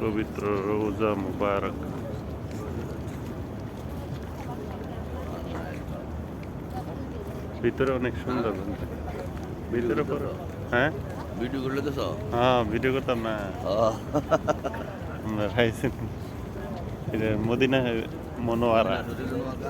পবিত্র রোজা মুবারক। ভিতরে অনেক সুন্দর ভিতরে পরে হ্যাঁ? ভিডিও করলে তো সব। হ্যাঁ ভিডিও করতাম না। আমরা খাইছি। এটা মদিনা মনোয়ারা। তিনশো কত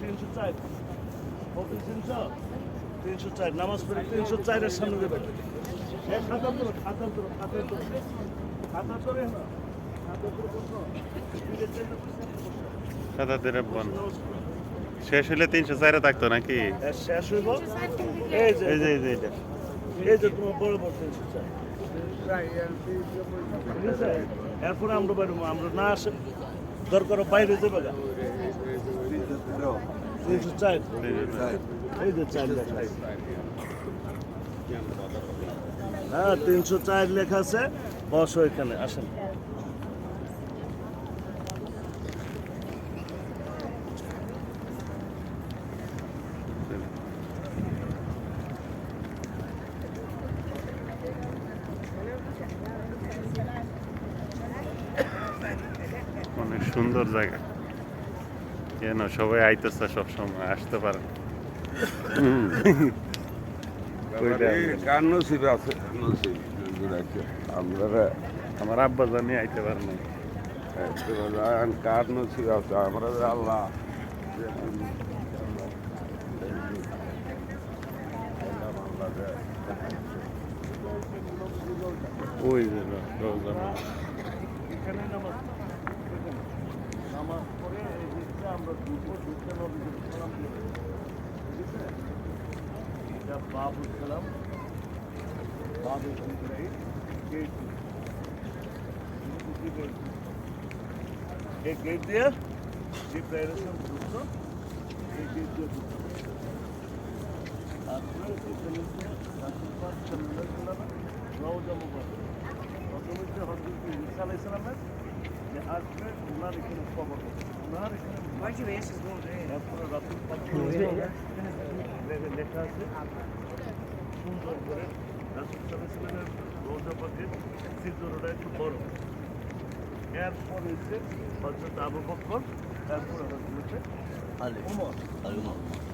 তিনশো চার তিনশো তিনশো চার নামাজ পড়ে তিনশো চারের সামনে দেবে সাদা শেষ হলে তিনশো চারে থাকতো নাকি? শেষ হইব। এই যে এই যে। এই বড় বড় এরপরে আমরা বাইরে আমরা না আসে দরকার বাইরে যাবে তিনশো চার চার লেখা। হ্যাঁ তিনশো চার লেখা আছে, বসো এখানে আসেন সুন্দর জায়গা। কেন? সবাই আইতেছে সবসময় আসতে পারে আমরা আমার আব্বা জানি আইতে পারে না। কার নসিব আছে? আমরা আল্লাহ। ওই যে রোজা এখানে নামাজ এখানে। নামাজ পড়ে এই দিকটা আমরা ঢুকবো ঢুকতে নবীকে সালাম দিয়ে দেবো। ঠিক আছে? এটা বাবুল সালাম বাবুল ইব্রাহিম গেট এই গেট দিয়ে জিব্রাইলের সঙ্গে ঢুকতো এই গেট দিয়ে ঢুকতো তারপরে এখানে যে রাসূল পাক সাল্লাল্লাহু আলাইহি ওয়াসাল্লামের রওজা মুবারক প্রথমে যে হযরত ঈসা আলাইহিস সালামের যে আসবে ওনার এখানে হবে। ওনার এখানে লে- লেখা আছে সুন্দর করে রাসূল সাল্লামের রওজা পাকের একটু বড় এরপর হচ্ছে হযরত আবু বকর তারপরে হযরত আলে আলে